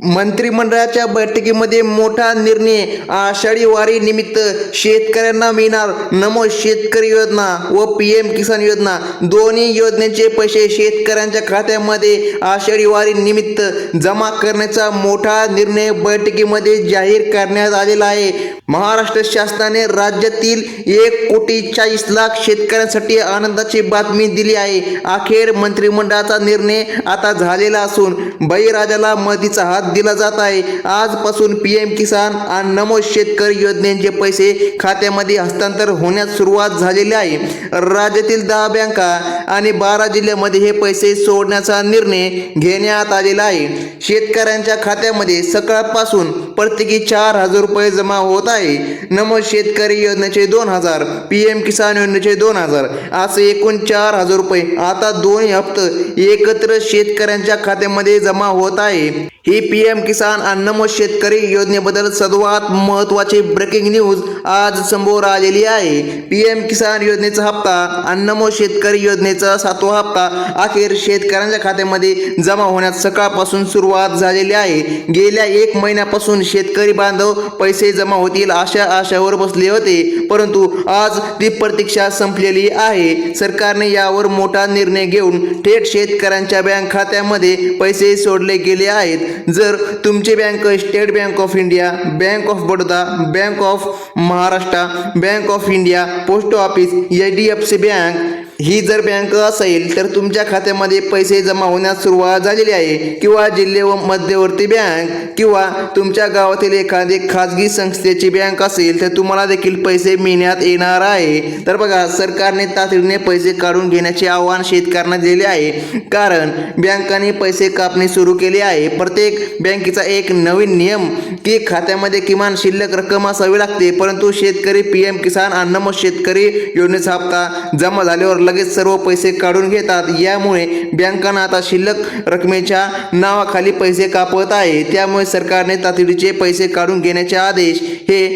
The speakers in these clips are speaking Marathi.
मंत्रिमंडळाच्या बैठकीमध्ये मोठा निर्णय आषाढी वारी निमित्त शेतकऱ्यांना मिळणार. नमो शेतकरी योजना व पी एम किसान योजना. दोन्ही योजनेचे पैसे शेतकऱ्यांच्या खात्यामध्ये आषाढी वारी निमित्त जमा करण्याचा मोठा निर्णय बैठकीमध्ये जाहीर करण्यात आलेला आहे. महाराष्ट्र शासनाने राज्यातील एक कोटी चाळीस लाख शेतकऱ्यांसाठी आनंदाची बातमी दिली आहे. अखेर मंत्रिमंडळाचा निर्णय आता झालेला असून बळीराजाला मदतीचा हात दिला जात आहे. आजपासून पी एम किसान आणि नमो शेतकरी योजनेचे पैसे खात्यामध्ये हस्तांतर होण्यास सुरुवात झालेली आहे. राज्यातील दहा बँका आणि बारा जिल्ह्यामध्ये हे पैसे सोडण्याचा निर्णय घेण्यात आलेला आहे. शेतकऱ्यांच्या खात्यामध्ये सकाळपासून प्रत्येकी चार हजार रुपये जमा होत आहे नमो शेतकरी योजनेचे दोन हजार पी एम किसान योजनेचे दोन हजार. असे एकूण चार हजार रुपये. आता दोन हप्ते एकत्र शेतकऱ्यांच्या खात्यामध्ये जमा होत आहे. ही पी एम किसान आणि नमो शेतकरी योजनेबद्दल सर्वात महत्त्वाची ब्रेकिंग न्यूज आज समोर आलेली आहे. पी एम किसान योजनेचा हप्ता आणि नमो शेतकरी योजनेचा सातवा हप्ता अखेर शेतकऱ्यांच्या खात्यामध्ये जमा होण्यास सकाळपासून सुरुवात झालेली आहे. गेल्या एक महिन्यापासून शेतकरी बांधव पैसे जमा होतील अशा आशावर बसले होते. परंतु आज ती प्रतीक्षा संपलेली आहे. सरकारने यावर मोठा निर्णय घेऊन थेट शेतकऱ्यांच्या बँक खात्यामध्ये पैसे सोडले गेले आहेत. जर तुमची bank state bank of India bank of Baroda bank of Maharashtra bank of India post office H D F C bank ही जर बँक असेल तर तुमच्या खात्यामध्ये पैसे जमा होण्यास सुरुवात झालेली आहे. किंवा जिल्हे व मध्यवर्ती बँक किंवा तुमच्या गावातील एखादी खाजगी संस्थेची बँक असेल तर तुम्हाला देखील पैसे मिळण्यात येणार आहे. तर बघा सरकारने तातडीने पैसे काढून घेण्याचे आव्हान शेतकऱ्यांना दिले आहे. कारण बँकांनी पैसे कापणे सुरू केले आहे. प्रत्येक बँकेचा एक नवीन नियम की खात्यामध्ये किमान शिल्लक रक्कम असावी लागते. परंतु शेतकरी पी एम किसान अन्न शेतकरी योजनेचा हप्ता जमा झाल्यावर लगेच सर्व पैसे काढून घेतात. यामुळे बँकांना आता शिल्लक रकमेच्या नावाखाली पैसे कापत आहे. त्यामुळे सरकारने तातडीचे पैसे काढून घेण्याचे आदेश हे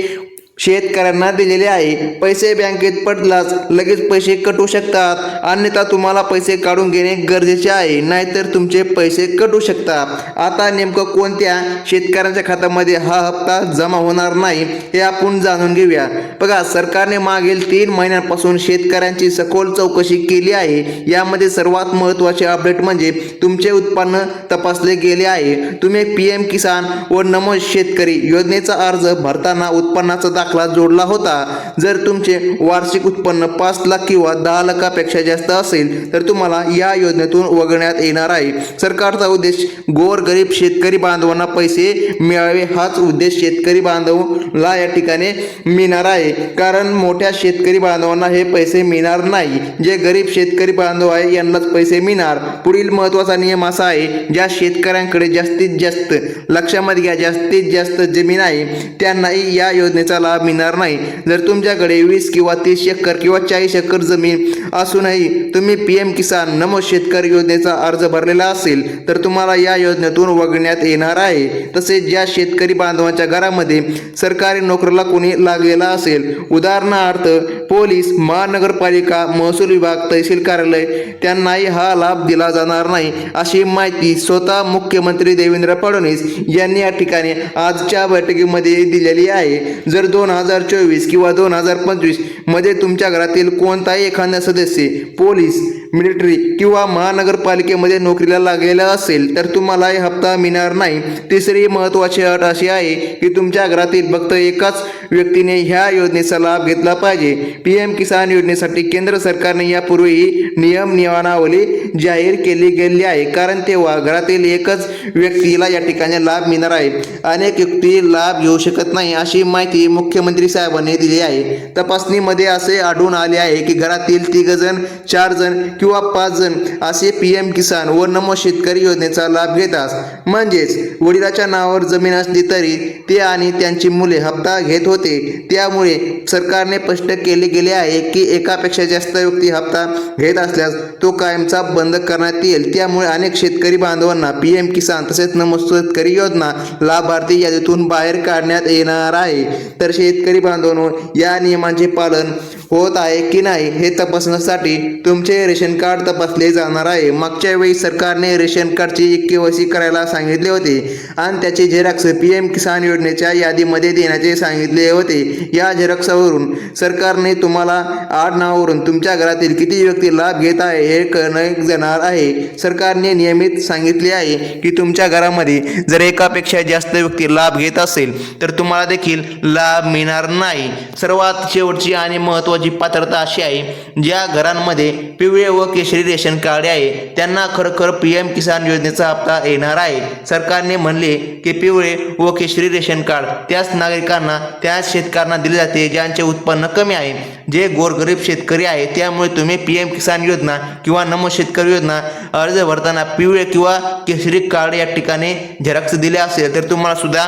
शेतकऱ्यांना दिलेले आहे. पैसे बँकेत पडलाच लगेच पैसे कटू शकतात. अन्यथा तुम्हाला पैसे काढून घेणे गरजेचे आहे. नाहीतर तुमचे पैसे कटू शकतात. आता नेमकं कोणत्या शेतकऱ्यांच्या खात्यामध्ये हा हप्ता जमा होणार नाही हे आपण जाणून घेऊया. बघा सरकारने मागील तीन महिन्यांपासून शेतकऱ्यांची सखोल चौकशी केली आहे. यामध्ये सर्वात महत्त्वाचे अपडेट म्हणजे तुमचे उत्पन्न तपासले गेले आहे. तुम्ही पी एम किसान व नमो शेतकरी योजनेचा अर्ज भरताना उत्पन्नाचा दाखला जोडला होता. जर तुमचे वार्षिक उत्पन्न पाच लाख किंवा दहा लाखापेक्षा जास्त असेल तर तुम्हाला या योजनेतून वगळण्यात येणार आहे. सरकारचा उद्देश गोर गरीब शेतकरी बांधवांना पैसे मिळावे हाच उद्देश शेतकरी बांधवला या ठिकाणी मिळणार आहे. कारण मोठ्या शेतकरी बांधवांना हे पैसे मिळणार नाही. जे गरीब शेतकरी बांधव आहे यांनाच पैसे मिळणार. पुढील महत्त्वाचा नियम असा आहे ज्या शेतकऱ्यांकडे जास्तीत जास्त लक्षामध्ये घ्या जास्तीत जास्त जमीन आहे त्यांनाही या योजनेचा लाभ लाभ मिळणार नाही. जर तुमच्याकडे वीस किंवा तीस एकर किंवा चाळीस एकर जमीन असूनही तुम्ही पी एम किसान नमो शेतकरी योजनेचा अर्ज भरलेला असेल तर तुम्हाला या योजनेतून वगळण्यात येणार आहे. तसेच ज्या शेतकरी बांधवांच्या घरामध्ये सरकारी नोकरीला कोणी लागलेला असेल उदाहरणार्थ पोलीस महानगरपालिका महसूल विभाग तहसील कार्यालय त्यांनाही हा लाभ दिला जाणार नाही अशी माहिती स्वतः मुख्यमंत्री देवेंद्र फडणवीस यांनी या ठिकाणी आजच्या बैठकीमध्ये दिलेली आहे. जर दोन हजार चोवीस किंवा दोन हजार पंचवीसमध्ये तुमच्या घरातील कोणताही एखादा सदस्य पोलीस मिलिटरी किंवा महानगरपालिकेमध्ये नोकरीला लागलेला असेल तर तुम्हाला हे हप्ता मिळणार नाही. तिसरी महत्त्वाची अट अशी आहे की तुमच्या घरातील फक्त एकाच व्यक्तीने ह्या योजनेचा लाभ घेतला पाहिजे. पी एम किसान योजनेसाठी केंद्र सरकारने यापूर्वीही नियम नियमावली जाहीर केली गेली आहे. कारण तेव्हा घरातील एकच व्यक्तीला या ठिकाणी लाभ मिळणार आहे. अनेक व्यक्ती लाभ घेऊ शकत नाही अशी माहिती मुख्यमंत्री साहेबांनी दिली आहे. तपासणीमध्ये असे आढळून आले आहे की घरातील तिघ जण चार जण किंवा पाच जण असे पी एम किसान व नमो शेतकरी योजनेचा लाभ घेतात. म्हणजेच वडिलाच्या नावावर जमीन असली तरी ते आणि त्यांची मुले हप्ता घेत होते. त्यामुळे सरकारने स्पष्ट केले गेले आहे की एकापेक्षा जास्त व्यक्ती हप्ता घेत असल्यास तो कायमचा बंद करण्यात येईल. त्यामुळे अनेक शेतकरी बांधवांना पी एम किसान तसेच नमो शेतकरी योजना लाभार्थी यादीतून बाहेर काढण्यात येणार आहे. तर शेतकरी बांधवांनो या नियमांचे पालन होत आहे की नाही हे तपासण्यासाठी तुमचे रेशन कार्ड तपासले जाणार आहे. मागच्या वेळी सरकारने रेशन कार्डची केवायसी करायला सांगितले होते आणि त्याचे झेरॉक्स पी एम किसान योजनेच्या यादीमध्ये देण्याचे सांगितले होते. या झेरॉक्सवरून सरकारने तुम्हाला आडनावावरून तुमच्या घरातील किती व्यक्ती लाभ घेत आहे हे कळणं जाणार आहे. सरकारने नियमित सांगितले आहे की तुमच्या घरामध्ये जर एकापेक्षा जास्त व्यक्ती लाभ घेत असेल तर तुम्हाला देखील लाभ मिळणार नाही. सर्वात शेवटची आणि महत्त्वाची पात्रता अशी आहे ज्या घरांमध्ये पिवळे व केशरी रेशन कार्ड आहे त्यांना खरोखर पी एम किसान योजनेचा हप्ता येणार आहे. सरकारने म्हणले की पिवळे व केशरी रेशन कार्ड त्याच नागरिकांना त्याच शेतकऱ्यांना दिले जाते ज्यांचे उत्पन्न कमी आहे. जे गोरगरीब शेतकरी आहे त्यामुळे तुम्ही पी एम किसान योजना किंवा नमो शेतकरी योजना अर्ज भरताना पिवळे किंवा केशरी कार्ड या ठिकाणी झेरॉक्स दिले असेल तर तुम्हाला सुद्धा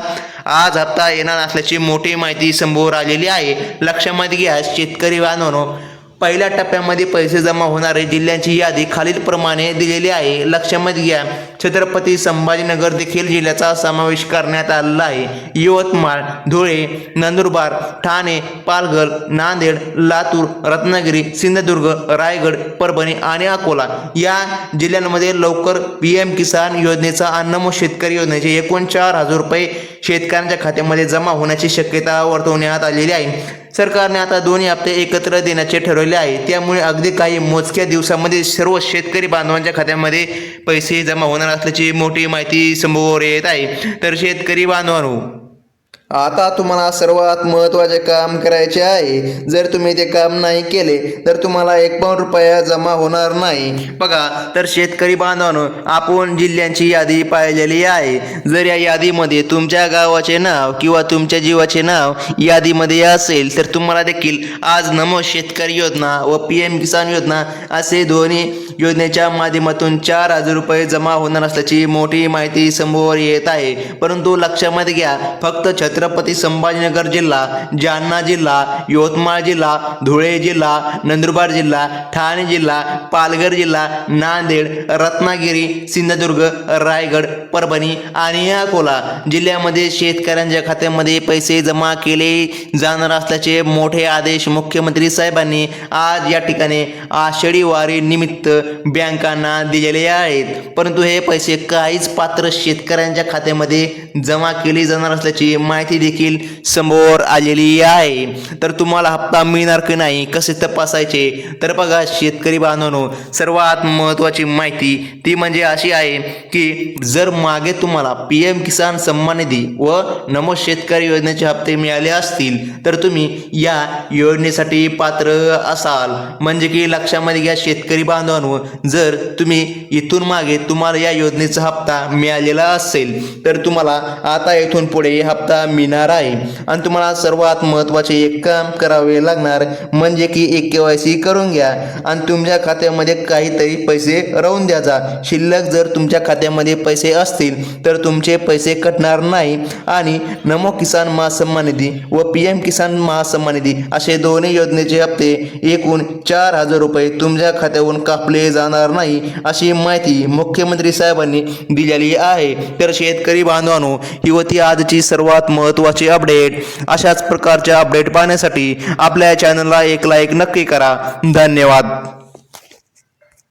आज हप्ता येणार असल्याची मोठी माहिती समोर आलेली आहे. लक्षामध्ये घ्या शेतकरी बांधवांनो पहिल्या टप्प्यामध्ये पैसे जमा होणारे जिल्ह्यांची यादी खालीलप्रमाणे दिलेली आहे. लक्षामध्ये घ्या छत्रपती संभाजीनगर देखील जिल्ह्याचा समावेश करण्यात आलेला आहे. यवतमाळ धुळे नंदुरबार ठाणे पालघर नांदेड लातूर रत्नागिरी सिंधुदुर्ग रायगड परभणी आणि अकोला या जिल्ह्यांमध्ये लवकर पी एम किसान योजनेचा अन्नमो शेतकरी योजनेचे एकूण चार हजार रुपये शेतकऱ्यांच्या खात्यामध्ये जमा होण्याची शक्यता वर्तवण्यात आलेली आहे. सरकारने आता दोन्ही हप्ते एकत्र देण्याचे ठरवले आहे. त्यामुळे अगदी काही मोजक्या दिवसामध्ये सर्व शेतकरी बांधवांच्या खात्यामध्ये पैसे जमा होणार असल्याची मोठी माहिती समोर येत आहे. तर शेतकरी बांधवांनो आता तुम्हाला सर्वात महत्त्वाचे काम करायचे आहे. जर तुम्ही ते काम नाही केले तर तुम्हाला एक पण रुपया जमा होणार नाही. बघा तर शेतकरी बांधवांनो आपण जिल्ह्यांची यादी पाहिलेली आहे. जर या यादीमध्ये तुमच्या गावाचे नाव किंवा तुमच्या जीवाचे नाव यादीमध्ये असेल तर तुम्हाला देखील आज नमो शेतकरी योजना व पी एम किसान योजना असे दोन्ही योजनेच्या माध्यमातून चार हजार रुपये जमा होणार असल्याची मोठी माहिती समोर येत आहे. परंतु लक्षामध्ये घ्या फक्त छत्रपती संभाजीनगर जिल्हा जालना जिल्हा यवतमाळ जिल्हा धुळे जिल्हा नंदुरबार जिल्हा ठाणे जिल्हा पालघर जिल्हा नांदेड रत्नागिरी सिंधुदुर्ग रायगड परभणी आणि अकोला जिल्ह्यामध्ये शेतकऱ्यांच्या खात्यामध्ये पैसे जमा केले जाणार असल्याचे मोठे आदेश मुख्यमंत्री साहेबांनी आज या ठिकाणी आषाढी वारी निमित्त बँकांना दिलेले आहेत. परंतु हे पैसे काहीच पात्र शेतकऱ्यांच्या खात्यामध्ये जमा केली जाणार असल्याची माहिती देखील समोर आलेली आहे. तर तुम्हाला हप्ता मिळणार की नाही कसे तपासायचे? तर बघा शेतकरी बांधवांनो सर्वात महत्त्वाची माहिती ती म्हणजे अशी आहे की जर मागे तुम्हाला पी एम किसान सन्मान निधी व नमो शेतकरी योजनेचे हप्ते मिळाले असतील तर तुम्ही या योजनेसाठी पात्र असाल. म्हणजे की लक्षामध्ये घ्या शेतकरी बांधवांनो जर तुम्ही इथून मागे तुम्हाला या योजनेचा हप्ता मिळालेला असेल तर तुम्हाला आता इथून पुढे हप्ता मिळणार आहे. आणि तुम्हाला सर्वात महत्त्वाचे एक काम करावे लागणार म्हणजे की एक के वाय सी करून घ्या आणि तुमच्या खात्यामध्ये काहीतरी पैसे राहून द्याचा शिल्लक जर तुमच्या खात्यामध्ये पैसे असतील तर तुमचे पैसे कटणार नाही. आणि नमो किसान महासन्मान निधी व पी एम किसान महासन्मान निधी असे दोन्ही योजनेचे हप्ते एकूण चार हजार रुपये तुमच्या खात्यावरून कापले जाणार नाही अशी माहिती मुख्यमंत्री साहेबांनी दिलेली आहे. तर शेतकरी बांधवांनो ही होती आजची सर्वात महत्त्वाची अपडेट. अशाच प्रकारच्या अपडेट पाहण्यासाठी आपल्या चॅनलला एक लाईक नक्की करा. धन्यवाद.